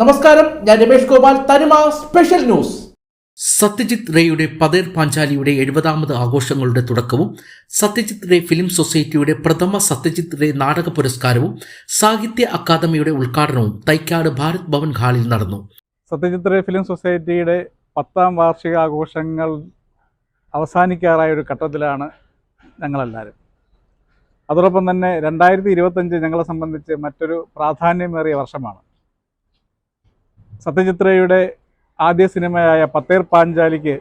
നമസ്കാരം ഞാൻ രമേഷ് ഗോപാൽ തനിമ സ്പെഷ്യൽ ന്യൂസ്. സത്യജിത് റേയുടെ പതേർ പാഞ്ചാലിയുടെ എഴുപതാമത് ആഘോഷങ്ങളുടെ തുടക്കവും സത്യജിത് റേ ഫിലിം സൊസൈറ്റിയുടെ പ്രഥമ സത്യജിത് റേ നാടക പുരസ്കാരവും സാഹിത്യ അക്കാദമിയുടെ ഉദ്ഘാടനവും തൈക്കാട് ഭാരത് ഭവൻ ഹാളിൽ നടന്നു. സത്യജിത് റേ ഫിലിം സൊസൈറ്റിയുടെ പത്താം വാർഷിക ആഘോഷങ്ങൾ അവസാനിക്കാറായ ഒരു ഘട്ടത്തിലാണ് ഞങ്ങളെല്ലാവരും. അതോടൊപ്പം തന്നെ രണ്ടായിരത്തി ഇരുപത്തഞ്ച് ഞങ്ങളെ സംബന്ധിച്ച് മറ്റൊരു പ്രാധാന്യമേറിയ വർഷമാണ്. സത്യജിത് റേയുടെ ആദ്യ സിനിമയായ പത്തേർ പാഞ്ചാലിക്ക്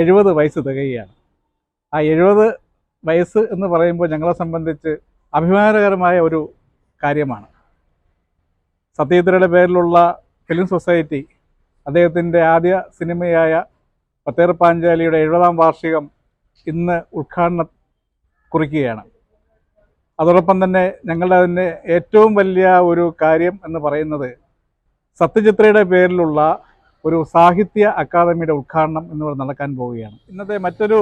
എഴുപത് വയസ്സ് തികയുകയാണ്. ആ എഴുപത് വയസ്സ് എന്ന് പറയുമ്പോൾ ഞങ്ങളെ സംബന്ധിച്ച് അഭിമാനകരമായ ഒരു കാര്യമാണ്. സത്യജിത്രയുടെ പേരിലുള്ള ഫിലിം സൊസൈറ്റി അദ്ദേഹത്തിന്റെ ആദ്യ സിനിമയായ പത്തേർ പാഞ്ചാലിയുടെ എഴുപതാം വാർഷികം ഇന്ന് ഉദ്ഘാടനം കുറിക്കുകയാണ്. അതോടൊപ്പം തന്നെ ഞങ്ങളുടെ അതിന്റെ ഏറ്റവും വലിയ ഒരു കാര്യം എന്ന് പറയുന്നത് സത്യചിത്രയുടെ പേരിലുള്ള ഒരു സാഹിത്യ അക്കാദമിയുടെ ഉദ്ഘാടനം എന്നിവർ നടക്കാൻ പോവുകയാണ്. ഇന്നത്തെ മറ്റൊരു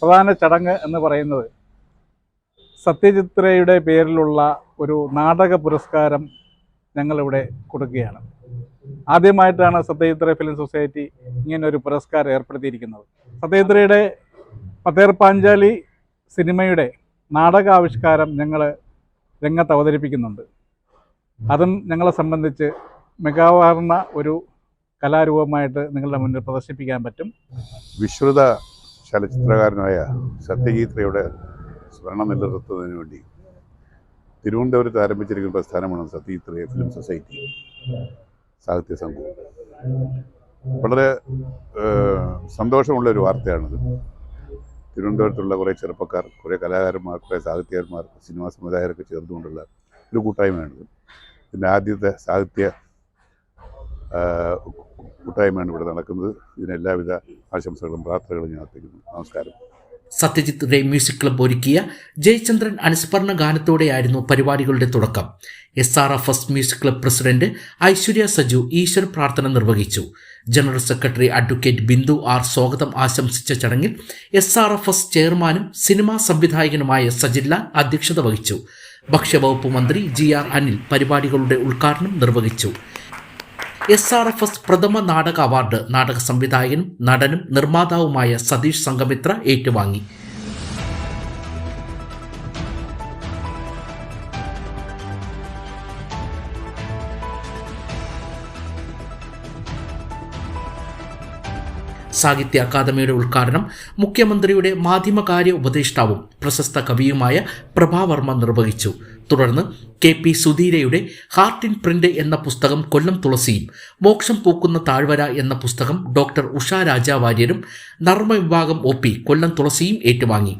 പ്രധാന ചടങ്ങ് എന്ന് പറയുന്നത് സത്യചിത്രയുടെ പേരിലുള്ള ഒരു നാടക പുരസ്കാരം ഞങ്ങളിവിടെ കൊടുക്കുകയാണ്. ആദ്യമായിട്ടാണ് സത്യചിത്ര ഫിലിം സൊസൈറ്റി ഇങ്ങനെ ഒരു പുരസ്കാരം ഏർപ്പെടുത്തിയിരിക്കുന്നത്. സത്യചിത്രയുടെ പത്തേർ പാഞ്ചാലി സിനിമയുടെ നാടകാവിഷ്കാരം ഞങ്ങൾ രംഗത്ത് അവതരിപ്പിക്കുന്നുണ്ട്. അതും ഞങ്ങളെ സംബന്ധിച്ച് മികവാർന്ന ഒരു കലാരൂപമായിട്ട് നിങ്ങളുടെ മുന്നിൽ പ്രദർശിപ്പിക്കാൻ പറ്റും. വിശ്രുത ചലച്ചിത്രകാരനായ സത്യജിത്രയുടെ സ്മരണ നിലനിർത്തുന്നതിന് വേണ്ടി തിരുവനന്തപുരത്ത് ആരംഭിച്ചിരിക്കുന്ന പ്രസ്ഥാനമാണ് സത്യജിത്ര ഫിലിം സൊസൈറ്റി സാഹിത്യ സംഘം. വളരെ സന്തോഷമുള്ള ഒരു വാർത്തയാണിത്. തിരുവനന്തപുരത്തുള്ള കുറേ ചെറുപ്പക്കാർ കുറേ കലാകാരന്മാർ കുറേ സാഹിത്യകാരന്മാർ സിനിമാ സംവിധായകരൊക്കെ ചേർന്നുകൊണ്ടുള്ള ഒരു കൂട്ടായ്മയാണിത്. ഇതിന്റെ ആദ്യത്തെ സാഹിത്യ കൂട്ടായ്മയാണ് ഇവിടെ നടക്കുന്നത്. ഇതിന് എല്ലാവിധ ആശംസകളും പ്രാർത്ഥനകളും ഞാൻ അർപ്പിക്കുന്നു. നമസ്കാരം. സത്യജിത് റേ മ്യൂസിക് ക്ലബ് ഒരുക്കിയ ജയചന്ദ്രൻ അനുസ്മരണ ഗാനത്തോടെയായിരുന്നു പരിപാടികളുടെ തുടക്കം. S R F S music club president Aishwarya Saju Easwar പ്രാർത്ഥന നിർവഹിച്ചു. General secretary advocate Bindu R സ്വാഗതം ആശംസിച്ച ചടങ്ങിൽ എസ് ആർ എഫ് എസ് ചെയർമാനും സിനിമാ സംവിധായകനുമായ സജില്ല അധ്യക്ഷത വഹിച്ചു. ഭക്ഷ്യവകുപ്പ് മന്ത്രി ജി ആർ അനിൽ പരിപാടികളുടെ ഉദ്ഘാടനം നിർവഹിച്ചു. എസ് ആർ എഫ് എസ് പ്രഥമ നാടക അവാർഡ് നാടക സംവിധായകനും നടനും നിർമ്മാതാവുമായ സതീഷ് സംഗമിത്ര ഏറ്റുവാങ്ങി. സാഹിത്യ അക്കാദമിയുടെ ഉദ്ഘാടനം മുഖ്യമന്ത്രിയുടെ മാധ്യമകാര്യ ഉപദേഷ്ടാവും പ്രശസ്ത കവിയുമായ പ്രഭാവർമ്മ നിർവഹിച്ചു. തുടർന്ന് കെ പി സുധീരയുടെ ഹാർട്ട് ഇൻ പ്രിന്റ് എന്ന പുസ്തകം കൊല്ലം തുളസിയും മോക്ഷം പൂക്കുന്ന താഴ്വര എന്ന പുസ്തകം ഡോക്ടർ ഉഷാ രാജാവാര്യരും നർമ്മ വിഭാഗം ഒ പി കൊല്ലം തുളസിയും ഏറ്റുവാങ്ങി.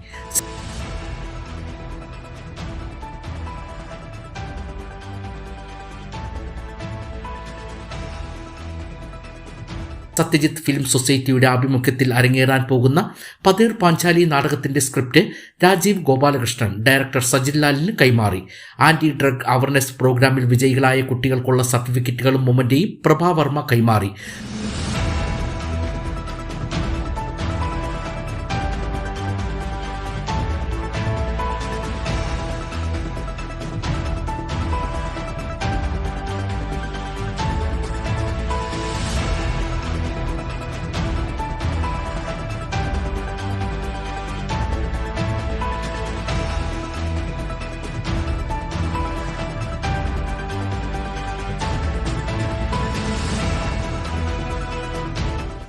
സത്യജിത്ത് ഫിലിം സൊസൈറ്റിയുടെ ആഭിമുഖ്യത്തിൽ അരങ്ങേറാൻ പോകുന്ന പതിർ പാഞ്ചാലി നാടകത്തിന്റെ സ്ക്രിപ്റ്റ് രാജീവ് ഗോപാലകൃഷ്ണൻ ഡയറക്ടർ സജിൻ ലാലിന് കൈമാറി. ആന്റി ഡ്രഗ് അവയർനെസ് പ്രോഗ്രാമിൽ വിജയികളായ കുട്ടികൾക്കുള്ള സർട്ടിഫിക്കറ്റുകളും മൊമന്റെയും പ്രഭാവർമ്മ കൈമാറി.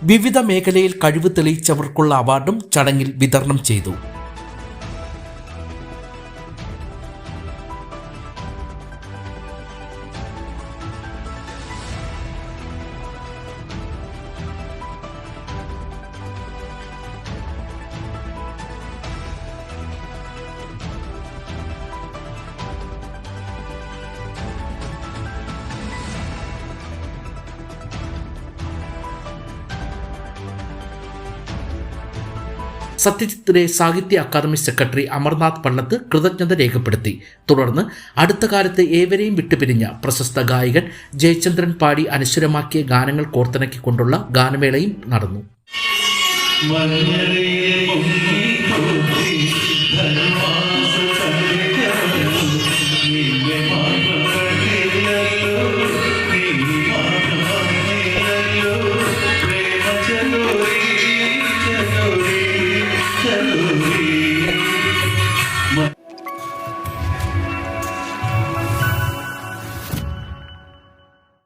വിവിധ മേഖലയിൽ കഴിവ് തെളിയിച്ചവർക്കുള്ള അവാർഡും ചടങ്ങിൽ വിതരണം ചെയ്തു സത്യജിത്തിലെ സാഹിത്യ അക്കാദമി സെക്രട്ടറി അമർനാഥ് പള്ളത്ത് കൃതജ്ഞത രേഖപ്പെടുത്തി. തുടർന്ന് അടുത്ത കാലത്ത് ഏവരെയും വിട്ടുപിരിഞ്ഞ പ്രശസ്ത ഗായകൻ ജയചന്ദ്രൻ പാടി അനശ്വരമാക്കിയ ഗാനങ്ങൾ കോർത്തിണക്കിക്കൊണ്ടുള്ള ഗാനമേളയും നടന്നു.